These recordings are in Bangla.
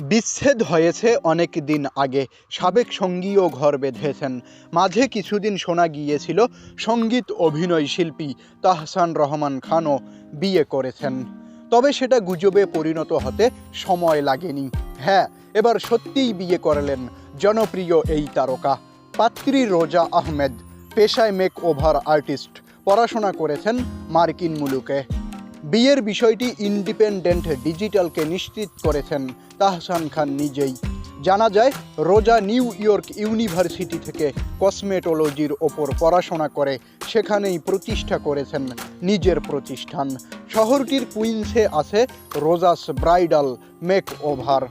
বিচ্ছেদ হয়েছে অনেক দিন আগে। সাবেক সঙ্গীও ঘর বেঁধেছেন। মাঝে কিছুদিন শোনা গিয়েছিল সংগীত অভিনয় শিল্পী তাহসান রহমান খানও বিয়ে করেছেন। তবে সেটা গুজবে পরিণত হতে সময় লাগেনি। হ্যাঁ এবার সত্যিই বিয়ে করলেন জনপ্রিয় এই তারকা। পাত্রী রোজা আহমেদ, পেশায় মেক ওভার আর্টিস্ট, পড়াশোনা করেছেন মার্কিন মুলুকে। বিয়ের বিষয়টি ইন্ডিপেন্ডেন্ট ডিজিটালকে নিশ্চিত করেছেন তাহসান খান নিজেই। জানা যায়, রোজা নিউ ইয়র্ক ইউনিভার্সিটি থেকে কসমেটোলজির ওপর পড়াশোনা করে সেখানেই প্রতিষ্ঠা করেছেন নিজের প্রতিষ্ঠান। শহরটির কুইন্সে আছে রোজাস ব্রাইডাল মেক ওভার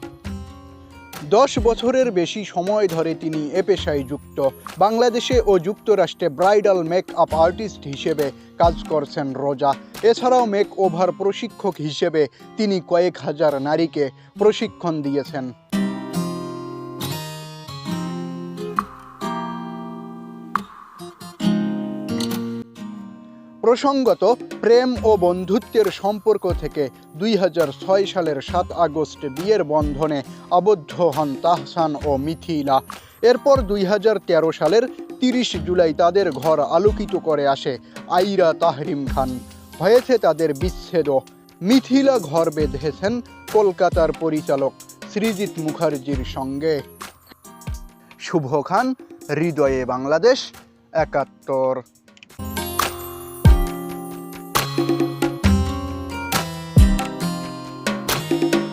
দশ বছরের বেশি সময় ধরে তিনি এ পেশায় যুক্ত। বাংলাদেশে ও যুক্তরাষ্ট্রে ব্রাইডাল মেক আপ আর্টিস্ট হিসেবে কাজ করছেন রোজা। এছাড়াও মেক ওভার প্রশিক্ষক হিসেবে তিনি কয়েক হাজার নারীকে প্রশিক্ষণ দিয়েছেন। প্রসঙ্গত, প্রেম ও বন্ধুত্বের সম্পর্ক থেকে দুই হাজার ছয় সালের সাত আগস্ট বিয়ের বন্ধনে আবদ্ধ হন তাহসান ও মিথিলা। এরপর দুই হাজার তেরো সালের তিরিশ জুলাই তাদের ঘর আলোকিত করে আসে আইরা তাহরিম খান। হয়েছে তাদের বিচ্ছেদও মিথিলা ঘর বেঁধেছেন কলকাতার পরিচালক সৃজিত মুখার্জির সঙ্গে। শুভ খান, হৃদয়ে বাংলাদেশ, একাত্তর। thank you.